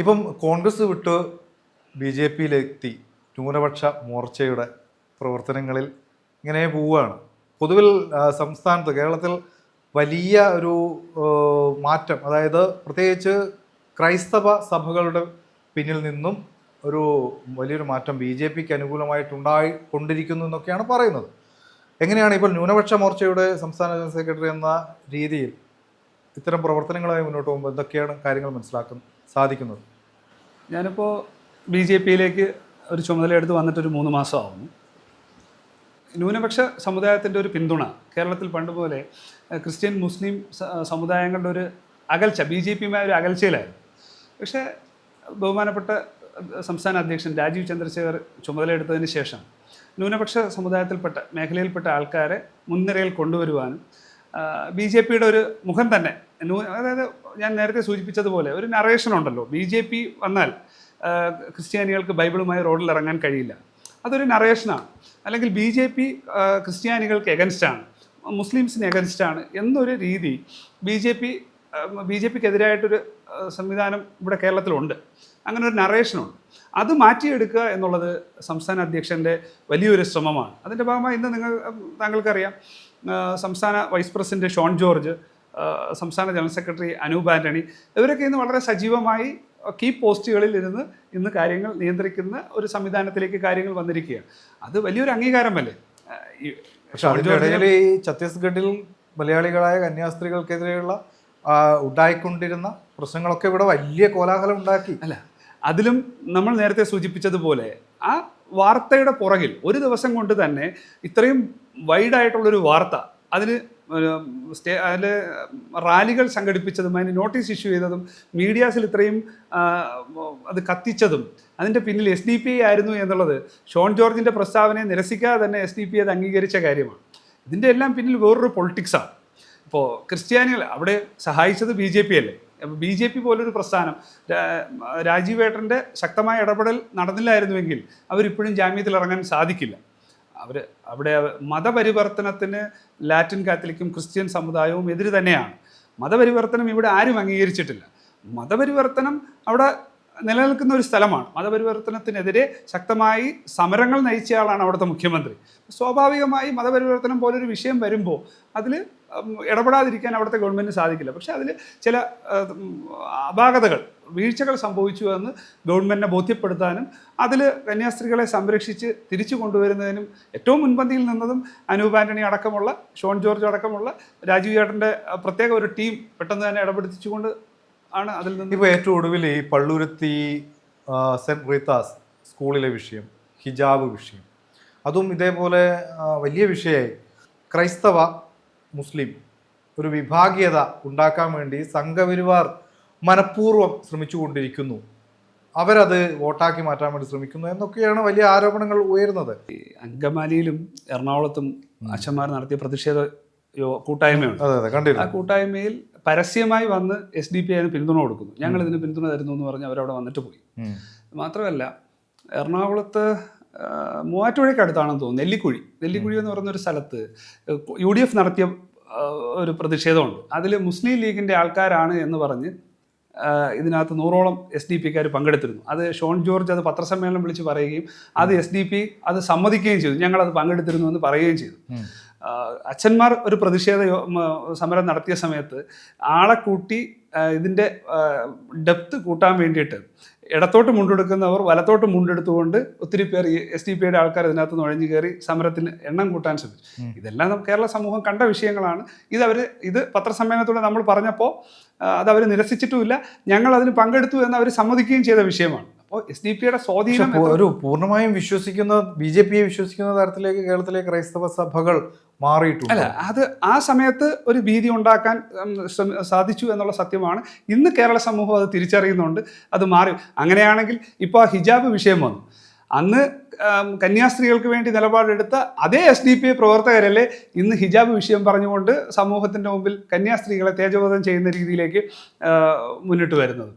ഇപ്പം കോൺഗ്രസ് വിട്ട് B J പിയിലെത്തി ന്യൂനപക്ഷ മോർച്ചയുടെ പ്രവർത്തനങ്ങളിൽ ഇങ്ങനെ പോവുകയാണ്. പൊതുവിൽ സംസ്ഥാനത്ത് കേരളത്തിൽ വലിയ ഒരു മാറ്റം അതായത് പ്രത്യേകിച്ച് ക്രൈസ്തവ സഭകളുടെ പിന്നിൽ നിന്നും ഒരു വലിയൊരു മാറ്റം ബി ജെ പിക്ക് അനുകൂലമായിട്ടുണ്ടായി കൊണ്ടിരിക്കുന്നു എന്നൊക്കെയാണ് പറയുന്നത്. എങ്ങനെയാണ് ഇപ്പോൾ ന്യൂനപക്ഷ മോർച്ചയുടെ സംസ്ഥാന ജനറൽ സെക്രട്ടറി എന്ന രീതിയിൽ ഇത്തരം പ്രവർത്തനങ്ങളായി മുന്നോട്ട് പോകുമ്പോൾ എന്തൊക്കെയാണ് കാര്യങ്ങൾ മനസ്സിലാക്കാൻ സാധിക്കുന്നത്? ഞാനിപ്പോൾ ബി ജെ പിയിലേക്ക് ഒരു ചുമതല എടുത്ത് വന്നിട്ടൊരു മൂന്ന് മാസമാവുന്നു. ന്യൂനപക്ഷ സമുദായത്തിന്റെ ഒരു പിന്തുണ കേരളത്തിൽ പണ്ട് പോലെ ക്രിസ്ത്യൻ മുസ്ലിം സമുദായങ്ങളുടെ ഒരു അകൽച്ച ബി ജെ പിയുമായ ഒരു അകൽച്ചയിലായിരുന്നു. പക്ഷേ ബഹുമാനപ്പെട്ട സംസ്ഥാന അധ്യക്ഷൻ രാജീവ് ചന്ദ്രശേഖർ ചുമതലയെടുത്തതിന് ശേഷം ന്യൂനപക്ഷ സമുദായത്തിൽപ്പെട്ട മേഖലയിൽപ്പെട്ട ആൾക്കാരെ മുൻനിരയിൽ കൊണ്ടുവരുവാനും ബി ജെ പിയുടെ ഒരു മുഖം തന്നെ അതായത് ഞാൻ നേരത്തെ സൂചിപ്പിച്ചതുപോലെ ഒരു നറേഷൻ ഉണ്ടല്ലോ. ബി ജെ പി വന്നാൽ ക്രിസ്ത്യാനികൾക്ക് ബൈബിളുമായി റോഡിൽ ഇറങ്ങാൻ കഴിയില്ല. അതൊരു നറേഷനാണ് അല്ലെങ്കിൽ ബി ജെ പി ക്രിസ്ത്യാനികൾക്ക് എഗൻസ്റ്റാണ് മുസ്ലിംസിന് എഗൻസ്റ്റാണ് എന്നൊരു രീതി B J P B J പിക്ക് എതിരായിട്ടൊരു സംവിധാനം ഇവിടെ കേരളത്തിലുണ്ട്. അങ്ങനെ ഒരു നറേഷനുണ്ട് അത് മാറ്റിയെടുക്കുക എന്നുള്ളത് സംസ്ഥാന അധ്യക്ഷന്റെ വലിയൊരു ശ്രമമാണ്. അതിന്റെ ഭാഗമായി ഇന്ന് നിങ്ങൾ താങ്കൾക്കറിയാം. സംസ്ഥാന വൈസ് പ്രസിഡന്റ് ഷോൺ ജോർജ് സംസ്ഥാന ജനറൽ സെക്രട്ടറി അനൂപ് ആന്റണി ഇവരൊക്കെ ഇന്ന് വളരെ സജീവമായി കീ പോസ്റ്റുകളിൽ ഇരുന്ന് ഇന്ന് കാര്യങ്ങൾ നിയന്ത്രിക്കുന്ന ഒരു സംവിധാനത്തിലേക്ക് കാര്യങ്ങൾ വന്നിരിക്കുകയാണ്. അത് വലിയൊരു അംഗീകാരമല്ലേ? പക്ഷെ ഈ ഛത്തീസ്ഗഡിൽ മലയാളികളായ കന്യാസ്ത്രീകൾക്കെതിരെയുള്ള ഉണ്ടായിക്കൊണ്ടിരുന്ന പ്രശ്നങ്ങളൊക്കെ ഇവിടെ വലിയ കോലാഹലം ഉണ്ടാക്കി. അല്ല അതിലും നമ്മൾ നേരത്തെ സൂചിപ്പിച്ചതുപോലെ ആ വാർത്തയുടെ പുറകിൽ ഒരു ദിവസം കൊണ്ട് തന്നെ ഇത്രയും വൈഡായിട്ടുള്ളൊരു വാർത്ത അതിന് സ്റ്റേ അതിൽ റാലികൾ സംഘടിപ്പിച്ചതും അതിന് നോട്ടീസ് ഇഷ്യൂ ചെയ്തതും മീഡിയാസിൽ ഇത്രയും അത് കത്തിച്ചതും അതിന്റെ പിന്നിൽ എസ് ഡി പി ആയിരുന്നു എന്നുള്ളത് ഷോൺ ജോർജിന്റെ പ്രസ്താവനയെ നിരസിക്കാതെ തന്നെ എസ് ഡി പി അത് അംഗീകരിച്ച കാര്യമാണ്. ഇതിന്റെ എല്ലാം പിന്നിൽ വേറൊരു പൊളിറ്റിക്സാണ് ഇപ്പോൾ ക്രിസ്ത്യാനികൾ അവിടെ സഹായിച്ചത് ബി ജെ പി അല്ലേ? ബി ജെ പി പോലൊരു പ്രസ്ഥാനം രാ- രാജീവ് ഏട്ടന്റെ ശക്തമായ ഇടപെടൽ നടന്നില്ലായിരുന്നുവെങ്കിൽ അവരിപ്പോഴും ജാമ്യത്തിൽ ഇറങ്ങാൻ സാധിക്കില്ല. അവർ അവിടെ മതപരിവർത്തനത്തിന് ലാറ്റിൻ കാത്തലിക്കും ക്രിസ്ത്യൻ സമുദായവും എതിര് തന്നെയാണ്. മതപരിവർത്തനം ഇവിടെ ആരും അംഗീകരിച്ചിട്ടില്ല. മതപരിവർത്തനം അവിടെ നിലനിൽക്കുന്ന ഒരു സ്ഥലമാണ്. മതപരിവർത്തനത്തിനെതിരെ ശക്തമായി സമരങ്ങൾ നയിച്ചയാളാണ് അവിടുത്തെ മുഖ്യമന്ത്രി. സ്വാഭാവികമായി മതപരിവർത്തനം പോലൊരു വിഷയം വരുമ്പോൾ അതിൽ ഇടപെടാതിരിക്കാൻ അവിടുത്തെ ഗവൺമെന്റിന് സാധിക്കില്ല. പക്ഷേ അതിൽ ചില അപാകതകൾ വീഴ്ചകൾ സംഭവിച്ചു എന്ന് ഗവൺമെന്റിനെ ബോധ്യപ്പെടുത്താനും അതിൽ കന്യാസ്ത്രീകളെ സംരക്ഷിച്ച് തിരിച്ചു കൊണ്ടുവരുന്നതിനും ഏറ്റവും മുൻപന്തിയിൽ നിന്നതും അനൂപ് ആന്റണി അടക്കമുള്ള ഷോൺ ജോർജ് അടക്കമുള്ള രാജീവ് ചേട്ടന്റെ പ്രത്യേക ഒരു ടീം പെട്ടെന്ന് തന്നെ ഇടപെടുത്തിച്ചുകൊണ്ട് ആണ് അതിൽ നിന്ന് ഇപ്പോൾ ഏറ്റവും ഒടുവിൽ ഈ പള്ളുരുത്തി സെന്റ് റീത്താസ് സ്കൂളിലെ വിഷയം ഹിജാബ് വിഷയം അതും ഇതേപോലെ വലിയ വിഷയമായി. ക്രൈസ്തവ മുസ്ലിം ഒരു വിഭാഗീയത ഉണ്ടാക്കാൻ വേണ്ടി സംഘപരിവാർ മനഃപൂർവം ശ്രമിച്ചുകൊണ്ടിരിക്കുന്നു. അവരത് വോട്ടാക്കി മാറ്റാൻ വേണ്ടി ശ്രമിക്കുന്നു എന്നൊക്കെയാണ് വലിയ ആരോപണങ്ങൾ ഉയരുന്നത്. അങ്കമാലിയിലും എറണാകുളത്തും അച്ഛന്മാർ നടത്തിയ പ്രതിഷേധ കൂട്ടായ്മയുണ്ട്. അതെ അതെ ആ കൂട്ടായ്മയിൽ പരസ്യമായി വന്ന് എസ് ഡി പി അതിന് പിന്തുണ കൊടുക്കുന്നു. ഞങ്ങൾ ഇതിന് പിന്തുണ തരുന്നു എന്ന് പറഞ്ഞ് അവരവിടെ വന്നിട്ട് പോയി. മാത്രമല്ല എറണാകുളത്ത് മൂവാറ്റുപുഴയ്ക്ക് അടുത്താണെന്ന് തോന്നുന്നു. നെല്ലിക്കുഴി. നെല്ലിക്കുഴി എന്ന് പറയുന്ന ഒരു സ്ഥലത്ത് യു ഡി എഫ് നടത്തിയ ഒരു പ്രതിഷേധമുണ്ട്. അതിൽ മുസ്ലിം ലീഗിന്റെ ആൾക്കാരാണ് എന്ന് പറഞ്ഞ് ഇതിനകത്ത് നൂറോളം എസ് ഡി പിക്കാർ പങ്കെടുത്തിരുന്നു. അത് ഷോൺ ജോർജ് അത് പത്രസമ്മേളനം വിളിച്ച് പറയുകയും അത് എസ് ഡി പി അത് സമ്മതിക്കുകയും ചെയ്തു. ഞങ്ങളത് പങ്കെടുത്തിരുന്നു എന്ന് പറയുകയും ചെയ്തു. അച്ഛന്മാർ ഒരു പ്രതിഷേധ സമരം നടത്തിയ സമയത്ത് ആളെ കൂട്ടി ഇതിന്റെ ഡെപ്ത് കൂട്ടാൻ വേണ്ടിയിട്ട് ഇടത്തോട്ട് മുണ്ടെടുക്കുന്നവർ വലത്തോട്ട് മുണ്ടെടുത്തുകൊണ്ട് ഒത്തിരി പേർ ഈ എസ് ഡി പിയുടെ ആൾക്കാർ ഇതിനകത്ത് നുഴഞ്ഞു കയറി സമരത്തിന് എണ്ണം കൂട്ടാൻ ശ്രമിച്ചു. ഇതെല്ലാം കേരള സമൂഹം കണ്ട വിഷയങ്ങളാണ്. ഇത് അവർ ഇത് പത്രസമ്മേളനത്തിലൂടെ നമ്മൾ പറഞ്ഞപ്പോൾ അത് അവർ നിരസിച്ചിട്ടുമില്ല. ഞങ്ങൾ അതിന് പങ്കെടുത്തു എന്ന് അവർ സമ്മതിക്കുകയും ചെയ്ത വിഷയമാണ്. എസ് ഡി പിയുടെ സ്വാധീനം ഒരു പൂർണമായും വിശ്വസിക്കുന്ന ബി ജെ പിയെ വിശ്വസിക്കുന്ന തരത്തിലേക്ക് കേരളത്തിലെ ക്രൈസ്തവ സഭകൾ മാറിയിട്ടുണ്ട്? അല്ല അത് ആ സമയത്ത് ഒരു ഭീതി ഉണ്ടാക്കാൻ സാധിച്ചു എന്നുള്ള സത്യമാണ്. ഇന്ന് കേരള സമൂഹം അത് തിരിച്ചറിയുന്നുണ്ട് അത് മാറി. അങ്ങനെയാണെങ്കിൽ ഇപ്പോൾ ഹിജാബ് വിഷയം വന്നു. അന്ന് കന്യാസ്ത്രീകൾക്ക് വേണ്ടി നിലപാടെടുത്ത അതേ എസ് ഡി പി ഐ പ്രവർത്തകരല്ലേ ഇന്ന് ഹിജാബ് വിഷയം പറഞ്ഞുകൊണ്ട് സമൂഹത്തിന്റെ മുമ്പിൽ കന്യാസ്ത്രീകളെ തേജബോധം ചെയ്യുന്ന രീതിയിലേക്ക് മുന്നിട്ട് വരുന്നത്.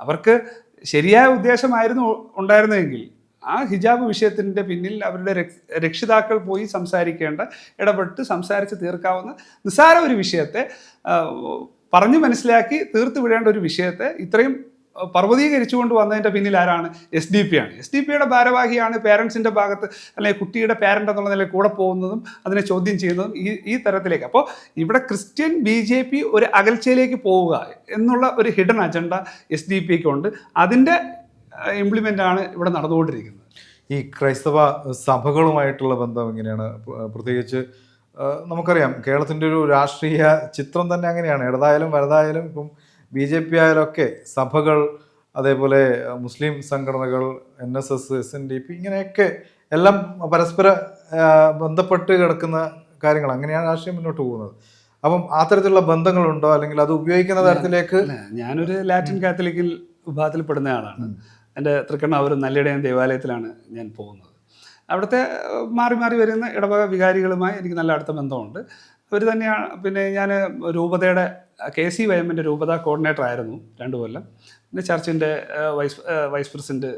അവർക്ക് ശരിയായ ഉദ്ദേശമായിരുന്നു ഉണ്ടായിരുന്നതെങ്കിൽ ആ ഹിജാബ് വിഷയത്തിന്റെ പിന്നിൽ അവരുടെ രക്ഷിതാക്കൾ പോയി സംസാരിക്കേണ്ട ഇടപെട്ട് സംസാരിച്ച് തീർക്കാവുന്ന നിസ്സാര ഒരു വിഷയത്തെ പറഞ്ഞു മനസ്സിലാക്കി തീർത്തുവിടേണ്ട ഒരു വിഷയത്തെ ഇത്രയും പർവതീകരിച്ചുകൊണ്ട് വന്നതിന്റെ പിന്നിൽ ആരാണ്? എസ് ഡി പി ആണ്. എസ് ഡി പിയുടെ ഭാരവാഹിയാണ് പേരൻസിന്റെ ഭാഗത്ത് അല്ലെങ്കിൽ കുട്ടിയുടെ പാരന്റ് എന്നുള്ള നിലയിൽ കൂടെ പോകുന്നതും അതിനെ ചോദ്യം ചെയ്യുന്നതും ഈ ഈ തരത്തിലേക്ക്. അപ്പോൾ ഇവിടെ ക്രിസ്ത്യൻ ബി ജെ പി ഒരു അകൽച്ചയിലേക്ക് പോവുക എന്നുള്ള ഒരു ഹിഡൻ അജണ്ട എസ് ഡി പിക്ക് ഉണ്ട് അതിന്റെ ഇംപ്ലിമെന്റ് ആണ് ഇവിടെ നടന്നുകൊണ്ടിരിക്കുന്നത്. ഈ ക്രൈസ്തവ സഭകളുമായിട്ടുള്ള ബന്ധം എങ്ങനെയാണ്? പ്ര- പ്രത്യേകിച്ച് നമുക്കറിയാം കേരളത്തിന്റെ ഒരു രാഷ്ട്രീയ ചിത്രം തന്നെ അങ്ങനെയാണ്. ഇടതായാലും വലുതായാലും ഇപ്പം ബി ജെ പി ആയാലൊക്കെ സഭകൾ അതേപോലെ മുസ്ലിം സംഘടനകൾ N S S S N D P ഇങ്ങനെയൊക്കെ എല്ലാം പരസ്പര ബന്ധപ്പെട്ട് കിടക്കുന്ന കാര്യങ്ങൾ. അങ്ങനെയാണ് രാഷ്ട്രീയം മുന്നോട്ട് പോകുന്നത്. അപ്പം അത്തരത്തിലുള്ള ബന്ധങ്ങളുണ്ടോ? അല്ലെങ്കിൽ അത് ഉപയോഗിക്കുന്ന തരത്തിലേക്ക് ഞാനൊരു ലാറ്റിൻ കാത്തലിക്കിൽ വിഭാഗത്തിൽപ്പെടുന്ന ആളാണ്. എന്റെ തൃക്കണ്ണാവൂർ നല്ലിടയൻ ദേവാലയത്തിലാണ് ഞാൻ പോകുന്നത്. അവിടുത്തെ മാറി മാറി വരുന്ന ഇടവക വികാരികളുമായി എനിക്ക് നല്ല അടുത്ത ബന്ധമുണ്ട്. അവർ തന്നെയാണ് പിന്നെ ഞാൻ രൂപതയുടെ കെ സി വൈഎമ്മിന്റെ രൂപത കോർഡിനേറ്റർ ആയിരുന്നു രണ്ടു കൊല്ലം. പിന്നെ ചർച്ചിന്റെ വൈസ് വൈസ് പ്രസിഡന്റ്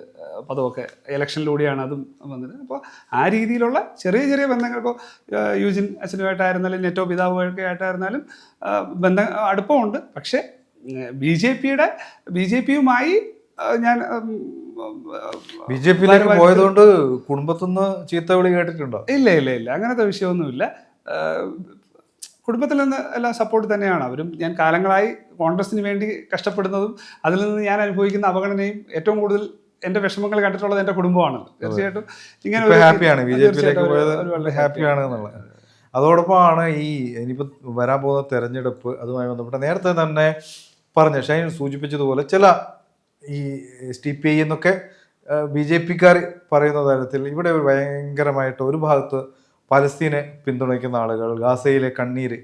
പദമൊക്കെ ഇലക്ഷനിലൂടെയാണ് അതും വന്നത്. അപ്പോൾ ആ രീതിയിലുള്ള ചെറിയ ചെറിയ ബന്ധങ്ങൾ ഇപ്പോൾ യൂജിൻ അച്ഛനുമായിട്ടായിരുന്നാലും നെറ്റോ പിതാവുമൊക്കെ ആയിട്ടായിരുന്നാലും ബന്ധ അടുപ്പമുണ്ട്. പക്ഷേ ബി ജെ പിയുടെ ബി ജെ പിയുമായി ഞാൻ ബി ജെ പിയിലേക്ക് പോയതുകൊണ്ട് കുടുംബത്തുനിന്ന് ചീത്ത വിളി കേട്ടിട്ടുണ്ടോ? ഇല്ല ഇല്ല ഇല്ല. അങ്ങനത്തെ വിഷയമൊന്നുമില്ല. കുടുംബത്തിൽ നിന്ന് എല്ലാം സപ്പോർട്ട് തന്നെയാണ്. അവരും ഞാൻ കാലങ്ങളായി കോൺഗ്രസിന് വേണ്ടി കഷ്ടപ്പെടുന്നതും അതിൽ നിന്ന് ഞാൻ അനുഭവിക്കുന്ന അവഗണനയും ഏറ്റവും കൂടുതൽ എന്റെ വിഷമങ്ങൾ കണ്ടിട്ടുള്ളത് എന്റെ കുടുംബമാണ്. തീർച്ചയായിട്ടും ഇങ്ങനെ ഹാപ്പിയാണ് ബി ജെ പിയിലേക്ക് പോയത് ഹാപ്പിയാണ് എന്നുള്ളത് അതോടൊപ്പമാണ് ഈ ഇനിയിപ്പോൾ വരാൻ പോകുന്ന തെരഞ്ഞെടുപ്പ് അതുമായി ബന്ധപ്പെട്ട് നേരത്തെ തന്നെ പറഞ്ഞ ഷൈൻ സൂചിപ്പിച്ചതുപോലെ ചില ഈ എസ് ടി പി ഐ എന്നൊക്കെ ബി ജെ പിക്കാർ പറയുന്ന തരത്തിൽ ഇവിടെ ഭയങ്കരമായിട്ട് ഒരു ഭാഗത്ത് പലസ്തീനെ പിന്തുണയ്ക്കുന്ന ആളുകൾ ഗാസയിലെ കണ്ണീര്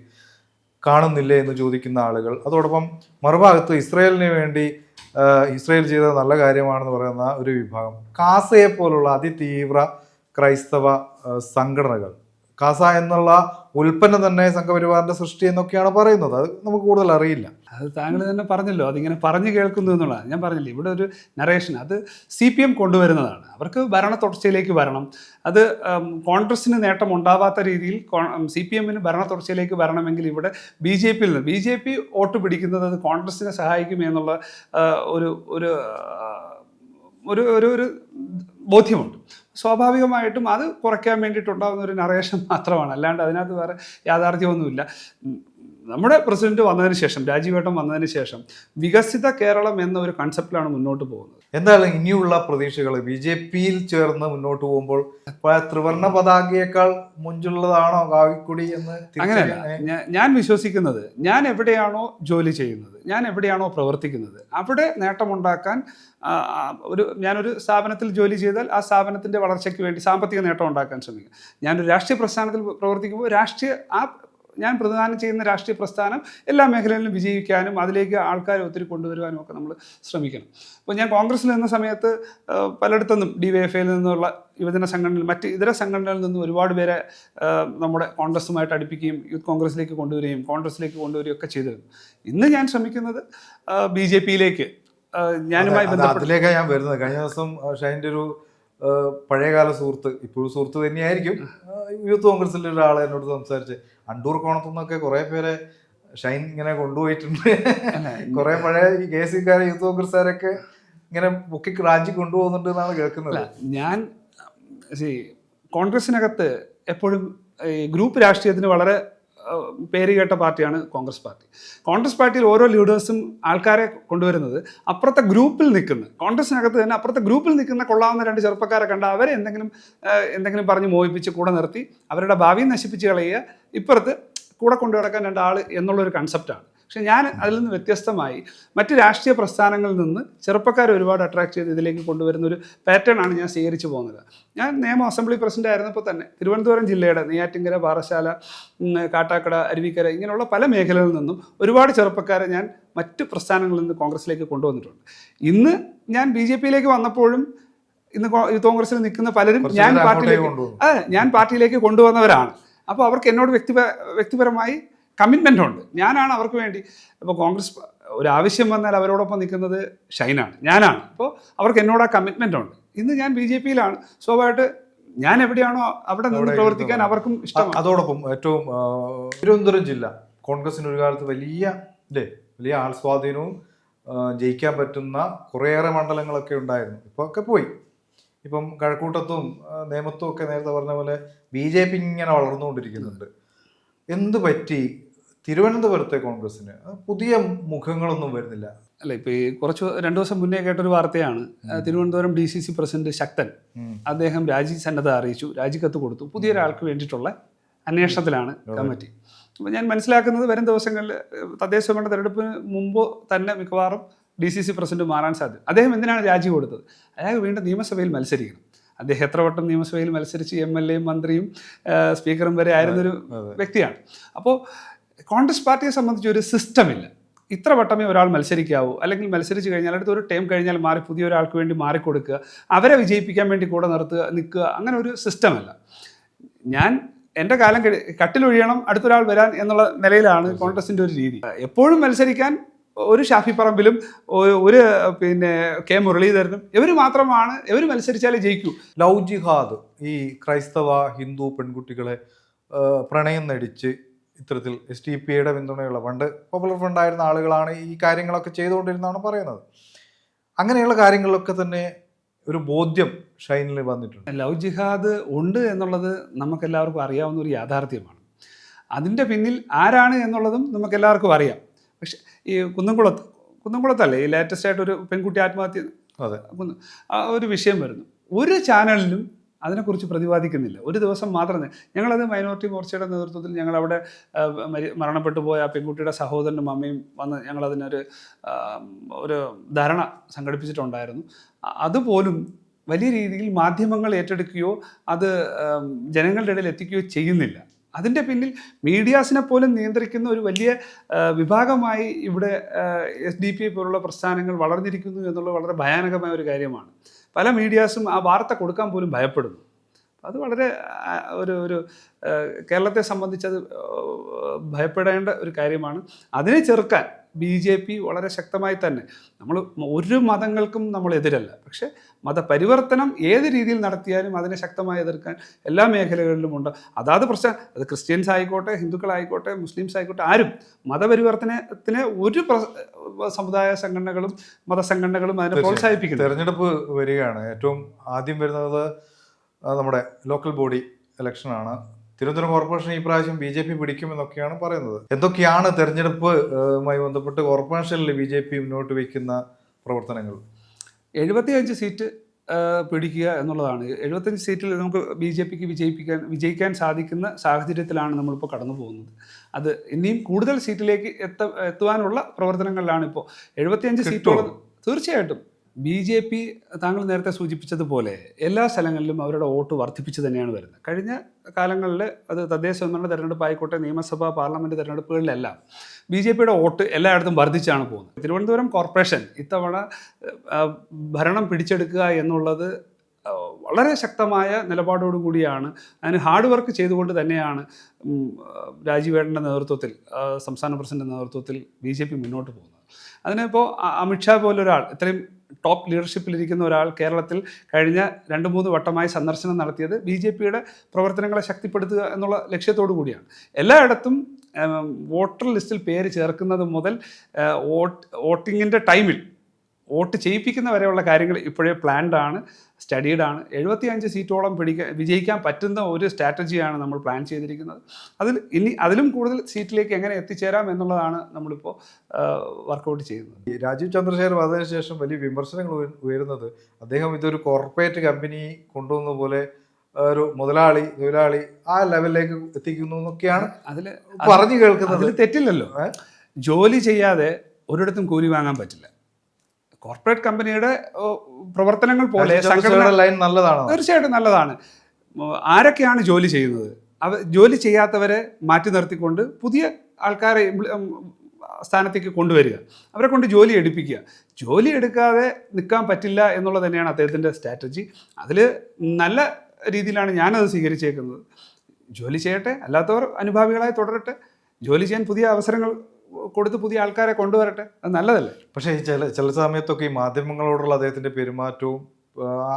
കാണുന്നില്ല എന്ന് ചോദിക്കുന്ന ആളുകൾ. അതോടൊപ്പം മറുഭാഗത്ത് ഇസ്രയേലിന് വേണ്ടി ഇസ്രയേൽ ചെയ്ത നല്ല കാര്യമാണെന്ന് പറയുന്ന ഒരു വിഭാഗം. കാസയെ പോലുള്ള അതിതീവ്ര ക്രൈസ്തവ സംഘടനകൾ. കാസ എന്നുള്ള ഉൽപ്പന്നം തന്നെ സംഘപരിവാറിന്റെ സൃഷ്ടി എന്നൊക്കെയാണ് പറയുന്നത്. അത് നമുക്ക് കൂടുതൽ അറിയില്ല. അത് താങ്കൾ തന്നെ പറഞ്ഞല്ലോ. അതിങ്ങനെ പറഞ്ഞു കേൾക്കുന്നു എന്നുള്ളതാണ്. ഞാൻ പറഞ്ഞില്ലേ ഇവിടെ ഒരു നറേഷൻ അത് സി പി എം കൊണ്ടുവരുന്നതാണ്. അവർക്ക് ഭരണ തുടർച്ചയിലേക്ക് വരണം. അത് കോൺഗ്രസിന് നേട്ടം ഉണ്ടാവാത്ത രീതിയിൽ സി പി എമ്മിന് ഭരണ തുടർച്ചയിലേക്ക് വരണമെങ്കിൽ ഇവിടെ ബി ജെ പിയിൽ നിന്ന്. ബി ജെ പി വോട്ട് പിടിക്കുന്നത് അത് കോൺഗ്രസിനെ സഹായിക്കും എന്നുള്ള ഒരു ഒരു ഒരു ഒരു ബോധ്യമുണ്ട്. സ്വാഭാവികമായിട്ടും അത് കുറയ്ക്കാൻ വേണ്ടിയിട്ടുണ്ടാകുന്ന ഒരു നറേഷൻ മാത്രമാണ്. അല്ലാണ്ട് അതിനകത്ത് വേറെ യാഥാർത്ഥ്യമൊന്നുമില്ല. നമ്മുടെ പ്രസിഡന്റ് വന്നതിന് ശേഷം രാജീവേട്ടൻ വന്നതിന് ശേഷം വികസിത കേരളം എന്ന ഒരു കൺസെപ്റ്റിലാണ് മുന്നോട്ട് പോകുന്നത്. എന്തായാലും ഇനിയുള്ള പ്രതീക്ഷകൾ ബി ജെ പിയിൽ ചേർന്ന് മുന്നോട്ട് പോകുമ്പോൾ ത്രിവർണ പതാകയേക്കാൾ മുഞ്ചുള്ളതാണോ കാവിക്കുടി എന്ന് അങ്ങനെയല്ല. ഞാൻ വിശ്വസിക്കുന്നത് ഞാൻ എവിടെയാണോ ജോലി ചെയ്യുന്നത് ഞാൻ എവിടെയാണോ പ്രവർത്തിക്കുന്നത് അവിടെ നേട്ടമുണ്ടാക്കാൻ ഒരു ഞാനൊരു സ്ഥാപനത്തിൽ ജോലി ചെയ്താൽ ആ സ്ഥാപനത്തിന്റെ വളർച്ചയ്ക്ക് വേണ്ടി സാമ്പത്തിക നേട്ടം ഉണ്ടാക്കാൻ ശ്രമിക്കും. ഞാനൊരു രാഷ്ട്രീയ പ്രസ്ഥാനത്തിൽ പ്രവർത്തിക്കുമ്പോൾ രാഷ്ട്രീയ ആ ഞാൻ പ്രതിദാനം ചെയ്യുന്ന രാഷ്ട്രീയ പ്രസ്ഥാനം എല്ലാ മേഖലകളിലും വിജയിക്കാനും അതിലേക്ക് ആൾക്കാരെ ഒത്തിരി കൊണ്ടുവരുവാനും ഒക്കെ നമ്മൾ ശ്രമിക്കണം. അപ്പോൾ ഞാൻ കോൺഗ്രസ്സിൽ നിന്ന സമയത്ത് പലയിടത്തുനിന്നും ഡി വൈ എഫ് ഐയിൽ നിന്നുള്ള യുവജന സംഘടനയിൽ മറ്റ് ഇതര സംഘടനകളിൽ നിന്നും ഒരുപാട് പേരെ നമ്മുടെ കോൺഗ്രസ്സുമായിട്ട് അടുപ്പിക്കുകയും യൂത്ത് കോൺഗ്രസ്സിലേക്ക് കൊണ്ടുവരികയും കോൺഗ്രസ്സിലേക്ക് കൊണ്ടുവരികയും ഒക്കെ ചെയ്തിരുന്നു. ഇന്ന് ഞാൻ ശ്രമിക്കുന്നത് ബി ജെ പിയിലേക്ക് ഞാനുമായി അതെ, അതിലേക്കാണ് ഞാൻ വരുന്നത്. കഴിഞ്ഞ ദിവസം ഷൈന്റെ ഒരു പഴയകാല സുഹൃത്ത് ഇപ്പോഴും സുഹൃത്ത് തന്നെയായിരിക്കും യൂത്ത് കോൺഗ്രസിലെ ഒരാൾ എന്നോട് സംസാരിച്ച് അണ്ടൂർ കോണത്തുനിന്നൊക്കെ കുറെ പേരെ ഷൈൻ ഇങ്ങനെ കൊണ്ടുപോയിട്ടുണ്ട്. കുറെ പഴയ ഈ കെ സിക്കാരെ യൂത്ത് കോൺഗ്രസ്സുകാരൊക്കെ ഇങ്ങനെ മുക്കി റാഞ്ചി കൊണ്ടുപോകുന്നുണ്ട് എന്നാണ് കേൾക്കുന്നത്. ഞാൻ കോൺഗ്രസിനകത്ത് എപ്പോഴും ഗ്രൂപ്പ് രാഷ്ട്രീയത്തിന് വളരെ പേര് കേട്ട പാർട്ടിയാണ് കോൺഗ്രസ് പാർട്ടി. കോൺഗ്രസ് പാർട്ടിയിൽ ഓരോ ലീഡേഴ്സും ആൾക്കാരെ കൊണ്ടുവരുന്നത് അപ്പുറത്തെ ഗ്രൂപ്പിൽ നിൽക്കുന്ന. കോൺഗ്രസിനകത്ത് തന്നെ അപ്പുറത്തെ ഗ്രൂപ്പിൽ നിൽക്കുന്ന കൊള്ളാവുന്ന രണ്ട് ചെറുപ്പക്കാരെ കണ്ട അവരെ എന്തെങ്കിലും എന്തെങ്കിലും പറഞ്ഞ് മോഹിപ്പിച്ച് കൂടെ നിർത്തി അവരുടെ ഭാവി നശിപ്പിച്ച് കളയുക. ഇപ്പുറത്ത് കൂടെ കൊണ്ടു നടക്കാൻ രണ്ടാൾ എന്നുള്ളൊരു കൺസെപ്റ്റാണ് പക്ഷെ ഞാൻ അതിൽ നിന്ന് വ്യത്യസ്തമായി മറ്റ് രാഷ്ട്രീയ പ്രസ്ഥാനങ്ങളിൽ നിന്ന് ചെറുപ്പക്കാരെ ഒരുപാട് അട്രാക്ട് ചെയ്ത് ഇതിലേക്ക് കൊണ്ടുവരുന്ന ഒരു പാറ്റേൺ ആണ് ഞാൻ സ്വീകരിച്ചു പോകുന്നത്. ഞാൻ നിയമ അസംബ്ലി പ്രസിഡന്റ് ആയിരുന്നപ്പോൾ തന്നെ തിരുവനന്തപുരം ജില്ലയുടെ നെയ്യാറ്റിങ്കര പാറശാല കാട്ടാക്കട അരുവിക്കര ഇങ്ങനെയുള്ള പല മേഖലകളിൽ നിന്നും ഒരുപാട് ചെറുപ്പക്കാരെ ഞാൻ മറ്റ് പ്രസ്ഥാനങ്ങളിൽ നിന്ന് കോൺഗ്രസിലേക്ക് കൊണ്ടുവന്നിട്ടുണ്ട്. ഇന്ന് ഞാൻ ബി ജെ പിയിലേക്ക് വന്നപ്പോഴും ഇന്ന് കോൺഗ്രസിൽ നിൽക്കുന്ന പലരും ഞാൻ പാർട്ടിയിലേക്ക്. അതെ ഞാൻ പാർട്ടിയിലേക്ക് കൊണ്ടുവന്നവരാണ്. അപ്പോൾ അവർക്ക് എന്നോട് വ്യക്തിപ വ്യക്തിപരമായി കമ്മിറ്റ്മെന്റ് ഉണ്ട് ഞാനാണ് അവർക്ക് വേണ്ടി. ഇപ്പോൾ കോൺഗ്രസ് ഒരു ആവശ്യം വന്നാൽ അവരോടൊപ്പം നിൽക്കുന്നത് ഷൈനാണ്. ഞാനാണ്. അപ്പോൾ അവർക്ക് എന്നോട് ആ കമ്മിറ്റ്മെന്റ് ഉണ്ട് ഇന്ന് ഞാൻ ബി ജെ പിയിലാണ്. സ്വാഭാവികമായിട്ട് ഞാൻ എവിടെയാണോ അവിടെ നിന്ന് പ്രവർത്തിക്കാൻ അവർക്കും ഇഷ്ടം ഇഷ്ടമാണ്. അതോടൊപ്പം ഏറ്റവും തിരുവനന്തപുരം ജില്ല കോൺഗ്രസിന് ഒരു കാലത്ത് വലിയ അല്ലേ വലിയ ആൾ സ്വാധീനവും ആ, ആ, ജയിക്കാൻ പറ്റുന്ന കുറേയേറെ മണ്ഡലങ്ങളൊക്കെ ഉണ്ടായിരുന്നു. ഇപ്പോൾ ഒക്കെ പോയി. ഇപ്പം കഴക്കൂട്ടത്തും നേമത്തും ഒക്കെ നേരത്തെ പറഞ്ഞ പോലെ ബി ജെ പി ഇങ്ങനെ വളർന്നുകൊണ്ടിരിക്കുന്നുണ്ട്. എന്ത് പറ്റി? തിരുവനന്തപുരത്തെ കോൺഗ്രസിന് പുതിയ മുഖങ്ങളൊന്നും വരുന്നില്ല. അല്ല ഇപ്പൊ ഈ കുറച്ച് രണ്ടു ദിവസം മുന്നേ കേട്ടൊരു വാർത്തയാണ്. Thiruvananthapuram D C C president Sakthan അദ്ദേഹം രാജി സന്നദ്ധ അറിയിച്ചു രാജിക്കത്ത് കൊടുത്തു. പുതിയ പുതിയൊരാൾക്ക് വേണ്ടിയിട്ടുള്ള അന്വേഷണത്തിലാണ് കമ്മിറ്റി. അപ്പോൾ ഞാൻ മനസ്സിലാക്കുന്നത് വരും ദിവസങ്ങളിൽ തദ്ദേശ സ്വയംഭരണ തെരഞ്ഞെടുപ്പിന് മുമ്പ് തന്നെ മിക്കവാറും ഡി സി സി പ്രസിഡന്റ് മാറാൻ സാധ്യത. അദ്ദേഹം എന്തിനാണ് രാജി കൊടുത്തത്? അയാൾ വീണ്ടും നിയമസഭയിൽ മത്സരിക്കണം. അദ്ദേഹം എത്ര വട്ടം നിയമസഭയിൽ മത്സരിച്ച് എം എൽ എയും മന്ത്രിയും സ്പീക്കറും വരെ ആയിരുന്നൊരു വ്യക്തിയാണ്. അപ്പോൾ കോൺഗ്രസ് പാർട്ടിയെ സംബന്ധിച്ച് ഒരു സിസ്റ്റമില്ല ഇത്ര വട്ടമേ ഒരാൾ മത്സരിക്കാവൂ. അല്ലെങ്കിൽ മത്സരിച്ച് കഴിഞ്ഞാൽ അടുത്ത ഒരു ടൈം കഴിഞ്ഞാൽ മാറി പുതിയ ഒരാൾക്ക് വേണ്ടി മാറിക്കൊടുക്കുക അവരെ വിജയിപ്പിക്കാൻ വേണ്ടി കൂടെ നിർത്തുക നിൽക്കുക അങ്ങനെ ഒരു സിസ്റ്റമല്ല ഞാൻ എന്റെ കാലം കട്ടിലൊഴിയണം അടുത്തൊരാൾ വരാൻ എന്നുള്ള നിലയിലാണ് കോൺഗ്രസിന്റെ ഒരു രീതി. എപ്പോഴും മത്സരിക്കാൻ ഒരു ഷാഫി പറമ്പിലും ഒരു പിന്നെ കെ മുരളീധരനും ഇവർ മാത്രമാണ് ഇവർ മത്സരിച്ചാലേ ജയിക്കൂ. ലവ് ജിഹാദ് ഈ ക്രൈസ്തവ ഹിന്ദു പെൺകുട്ടികളെ പ്രണയം നടിച്ച് ഇത്തരത്തിൽ എസ് ടി പി യുടെ പിന്തുണയുള്ള പണ്ട് പോപ്പുലർ ഫണ്ടായിരുന്ന ആളുകളാണ് ഈ കാര്യങ്ങളൊക്കെ ചെയ്തുകൊണ്ടിരുന്നതാണ് പറയുന്നത്. അങ്ങനെയുള്ള കാര്യങ്ങളിലൊക്കെ തന്നെ ഒരു ബോധ്യം ഷൈനിൽ വന്നിട്ടുണ്ട്. ലവ് ജിഹാദ് ഉണ്ട് എന്നുള്ളത് നമുക്കെല്ലാവർക്കും അറിയാവുന്ന ഒരു യാഥാർത്ഥ്യമാണ്. അതിന്റെ പിന്നിൽ ആരാണ് എന്നുള്ളതും നമുക്കെല്ലാവർക്കും അറിയാം. പക്ഷെ ഈ കുന്നംകുളത്ത് കുന്നംകുളത്തല്ലേ ഈ ലേറ്റസ്റ്റ് ആയിട്ട് ഒരു പെൺകുട്ടി ആത്മഹത്യ അതെ. ആ ഒരു വിഷയം വരുന്നു. ഒരു ചാനലിലും അതിനെക്കുറിച്ച് പ്രതിപാദിക്കുന്നില്ല. ഒരു ദിവസം മാത്രമേ. ഞങ്ങളത് മൈനോറിറ്റി മോർച്ചയുടെ നേതൃത്വത്തിൽ ഞങ്ങളവിടെ മരണപ്പെട്ടു പോയ ആ പെൺകുട്ടിയുടെ സഹോദരനും അമ്മയും വന്ന് ഞങ്ങളതിനൊരു ഒരു ധാരണ സംഘടിപ്പിച്ചിട്ടുണ്ടായിരുന്നു. അതുപോലും വലിയ രീതിയിൽ മാധ്യമങ്ങൾ ഏറ്റെടുക്കുകയോ അത് ജനങ്ങളുടെ ഇടയിൽ എത്തിക്കുകയോ ചെയ്യുന്നില്ല. അതിന്റെ പിന്നിൽ മീഡിയാസിനെ പോലും നിയന്ത്രിക്കുന്ന ഒരു വലിയ വിഭാഗമായി ഇവിടെ എസ് ഡി പി പോലുള്ള പ്രസ്ഥാനങ്ങൾ വളർന്നിരിക്കുന്നു എന്നുള്ളത് വളരെ ഭയാനകമായ ഒരു കാര്യമാണ്. പല മീഡിയാസും ആ വാർത്ത കൊടുക്കാൻ പോലും ഭയപ്പെടുന്നു. അത് വളരെ ഒരു ഒരു കേരളത്തെ സംബന്ധിച്ചത് ഭയപ്പെടേണ്ട ഒരു കാര്യമാണ്. അതിനെ ചെറുക്കാൻ ബി ജെ പി വളരെ ശക്തമായി തന്നെ. നമ്മൾ ഒരു മതങ്ങൾക്കും നമ്മൾ എതിരല്ല. പക്ഷേ മതപരിവർത്തനം ഏത് രീതിയിൽ നടത്തിയാലും അതിനെ ശക്തമായി എതിർക്കാൻ എല്ലാ മേഖലകളിലും ഉണ്ട്. അതാത് പ്രശ്നം അത് ക്രിസ്ത്യൻസ് ആയിക്കോട്ടെ ഹിന്ദുക്കളായിക്കോട്ടെ മുസ്ലിംസ് ആയിക്കോട്ടെ ആരും മതപരിവർത്തനത്തിന് ഒരു സമുദായ സംഘടനകളും മതസംഘടനകളും അതിനെ പ്രോത്സാഹിപ്പിക്കുന്നു തെരഞ്ഞെടുപ്പ് വരികയാണ്. ഏറ്റവും ആദ്യം വരുന്നത് നമ്മുടെ ലോക്കൽ ബോഡി ഇലക്ഷനാണ്. തിരുവനന്തപുരം കോർപ്പറേഷൻ ഈ പ്രാവശ്യം ബി ജെ പി പിടിക്കുമെന്നൊക്കെയാണ് പറയുന്നത്. എന്തൊക്കെയാണ് തെരഞ്ഞെടുപ്പ് മായി ബന്ധപ്പെട്ട് കോർപ്പറേഷനിൽ ബി ജെ പി മുന്നോട്ട് വയ്ക്കുന്ന പ്രവർത്തനങ്ങൾ? എഴുപത്തിയഞ്ച് സീറ്റ് പിടിക്കുക എന്നുള്ളതാണ്. എഴുപത്തഞ്ച് സീറ്റിൽ നമുക്ക് ബി ജെ പിക്ക് വിജയിപ്പിക്കാൻ വിജയിക്കാൻ സാധിക്കുന്ന സാഹചര്യത്തിലാണ് നമ്മളിപ്പോൾ കടന്നു പോകുന്നത്. അത് ഇനിയും കൂടുതൽ സീറ്റിലേക്ക് എത്ത എത്തുവാനുള്ള പ്രവർത്തനങ്ങളിലാണ് ഇപ്പോൾ എഴുപത്തിയഞ്ച് സീറ്റുകൾ തീർച്ചയായിട്ടും ബി ജെ പി താങ്കൾ നേരത്തെ സൂചിപ്പിച്ചതുപോലെ എല്ലാ സ്ഥലങ്ങളിലും അവരുടെ വോട്ട് വർദ്ധിപ്പിച്ച് തന്നെയാണ് വരുന്നത്. കഴിഞ്ഞ കാലങ്ങളിൽ അത് തദ്ദേശ സ്വയംഭരണ തെരഞ്ഞെടുപ്പ് ആയിക്കോട്ടെ നിയമസഭ പാർലമെന്റ് തെരഞ്ഞെടുപ്പുകളിലെല്ലാം ബി ജെ പിയുടെ വോട്ട് എല്ലായിടത്തും വർദ്ധിച്ചാണ് പോകുന്നത്. തിരുവനന്തപുരം കോർപ്പറേഷൻ ഇത്തവണ ഭരണം പിടിച്ചെടുക്കുക എന്നുള്ളത് വളരെ ശക്തമായ നിലപാടോടുകൂടിയാണ് അതിന് ഹാർഡ് വർക്ക് ചെയ്തുകൊണ്ട് തന്നെയാണ് രാജീവേട്ടന്റെ നേതൃത്വത്തിൽ സംസ്ഥാന പ്രസിഡന്റ് നേതൃത്വത്തിൽ ബി ജെ പി മുന്നോട്ട് പോകുന്നത്. അതിനിപ്പോൾ അമിത്ഷാ പോലൊരാൾ ഇത്രയും ടോപ്പ് ലീഡർഷിപ്പിലിരിക്കുന്ന ഒരാൾ കേരളത്തിൽ കഴിഞ്ഞ രണ്ട് മൂന്ന് വട്ടമായി സന്ദർശനം നടത്തിയത് ബി ജെ പിയുടെ പ്രവർത്തനങ്ങളെ ശക്തിപ്പെടുത്തുക എന്നുള്ള ലക്ഷ്യത്തോടു കൂടിയാണ്. എല്ലായിടത്തും വോട്ടർ ലിസ്റ്റിൽ പേര് ചേർക്കുന്നത് മുതൽ വോട്ട് വോട്ടിങ്ങിന്റെ ടൈമിൽ വോട്ട് ചെയ്യിപ്പിക്കുന്ന വരെയുള്ള കാര്യങ്ങൾ ഇപ്പോഴേ പ്ലാൻഡ് ആണ് സ്റ്റഡീഡ് ആണ്. എഴുപത്തി അഞ്ച് സീറ്റോളം പിടിക്കാൻ വിജയിക്കാൻ പറ്റുന്ന ഒരു സ്ട്രാറ്റജിയാണ് നമ്മൾ പ്ലാൻ ചെയ്തിരിക്കുന്നത്. അതിൽ ഇനി അതിലും കൂടുതൽ സീറ്റിലേക്ക് എങ്ങനെ എത്തിച്ചേരാം എന്നുള്ളതാണ് നമ്മളിപ്പോൾ വർക്കൗട്ട് ചെയ്യുന്നത്. ഈ രാജീവ് ചന്ദ്രശേഖർ വന്നതിന് ശേഷം വലിയ വിമർശനങ്ങൾ ഉയ- ഉയരുന്നത് അദ്ദേഹം ഇതൊരു കോർപ്പറേറ്റ് കമ്പനി കൊണ്ടുവന്ന പോലെ ഒരു മുതലാളി തൊഴിലാളി ആ ലെവലിലേക്ക് എത്തിക്കുന്നു എന്നൊക്കെയാണ് അതിൽ പറഞ്ഞു കേൾക്കുന്നത്. അതിൽ തെറ്റില്ലല്ലോ. ജോലി ചെയ്യാതെ ഒരിടത്തും കൂലി വാങ്ങാൻ പറ്റില്ല. കോർപ്പറേറ്റ് കമ്പനിയുടെ പ്രവർത്തനങ്ങൾ പോലെ സംഘടന ലൈൻ നല്ലതാണ്? തീർച്ചയായിട്ടും നല്ലതാണ്. ആരൊക്കെയാണ് ജോലി ചെയ്യുന്നത്? അവ ജോലി ചെയ്യാത്തവരെ മാറ്റി നിർത്തിക്കൊണ്ട് പുതിയ ആൾക്കാരെ സ്ഥാനത്തേക്ക് കൊണ്ടുവരിക. അവരെ കൊണ്ട് ജോലി എടുപ്പിക്കുക. ജോലി എടുക്കാതെ നിൽക്കാൻ പറ്റില്ല എന്നുള്ളത് തന്നെയാണ് അദ്ദേഹത്തിന്റെ സ്ട്രാറ്റജി. അതിൽ നല്ല രീതിയിലാണ് ഞാനത് സ്വീകരിച്ചേക്കുന്നത്. ജോലി ചെയ്യട്ടെ അല്ലാത്തവർ അനുഭാവികളായി തുടരട്ടെ. ജോലി ചെയ്യാൻ പുതിയ അവസരങ്ങൾ കൊടുത്ത് പുതിയ ആൾക്കാരെ കൊണ്ടുവരട്ടെ? അത് നല്ലതല്ലേ? പക്ഷേ ഈ ചില ചില സമയത്തൊക്കെ ഈ മാധ്യമങ്ങളോടുള്ള അദ്ദേഹത്തിന്റെ പെരുമാറ്റവും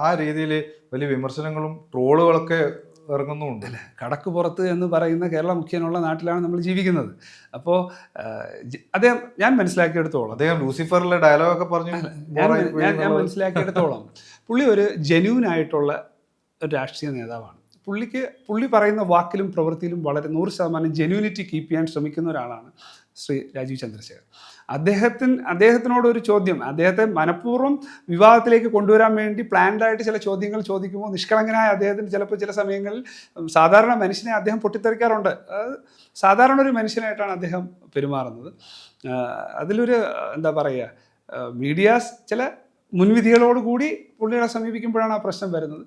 ആ, രീതിയിൽ വലിയ വിമർശനങ്ങളും ട്രോളുകളൊക്കെ ഇറങ്ങുന്നുമുണ്ട്. കടക്ക് പുറത്ത് എന്ന് പറയുന്ന കേരള മുഖ്യനുള്ള നാട്ടിലാണ് നമ്മൾ ജീവിക്കുന്നത്. അപ്പോൾ അദ്ദേഹം ഞാൻ മനസ്സിലാക്കിയെടുത്തോളം. അദ്ദേഹം ലൂസിഫറിലെ ഡയലോഗൊക്കെ പറഞ്ഞു ഞാൻ ഞാൻ. മനസ്സിലാക്കിയെടുത്തോളം. പുള്ളി ഒരു ജെന്യൂൻ ആയിട്ടുള്ള ഒരു രാഷ്ട്രീയ നേതാവാണ്. പുള്ളിക്ക് പുള്ളി പറയുന്ന വാക്കിലും പ്രവൃത്തിയിലും വളരെ നൂറ് ശതമാനം ജെന്യൂനിറ്റി കീപ്പ് ചെയ്യാൻ ശ്രമിക്കുന്ന ഒരാളാണ് ശ്രീ രാജീവ് ചന്ദ്രശേഖർ അദ്ദേഹത്തിന് അദ്ദേഹത്തിനോട് ഒരു ചോദ്യം അദ്ദേഹത്തെ മനഃപൂർവം വിവാഹത്തിലേക്ക് കൊണ്ടുവരാൻ വേണ്ടി പ്ലാൻഡായിട്ട് ചില ചോദ്യങ്ങൾ ചോദിക്കുമ്പോൾ നിഷ്കളങ്കനായ അദ്ദേഹത്തിന് ചിലപ്പോൾ ചില സമയങ്ങളിൽ സാധാരണ മനുഷ്യനെ അദ്ദേഹം പൊട്ടിത്തെറിക്കാറുണ്ട്. സാധാരണ ഒരു മനുഷ്യനായിട്ടാണ് അദ്ദേഹം പെരുമാറുന്നത്. അതിലൊരു എന്താ പറയുക മീഡിയാസ് ചില മുൻവിധികളോടുകൂടി പുള്ളികളെ സമീപിക്കുമ്പോഴാണ് ആ പ്രശ്നം വരുന്നത്.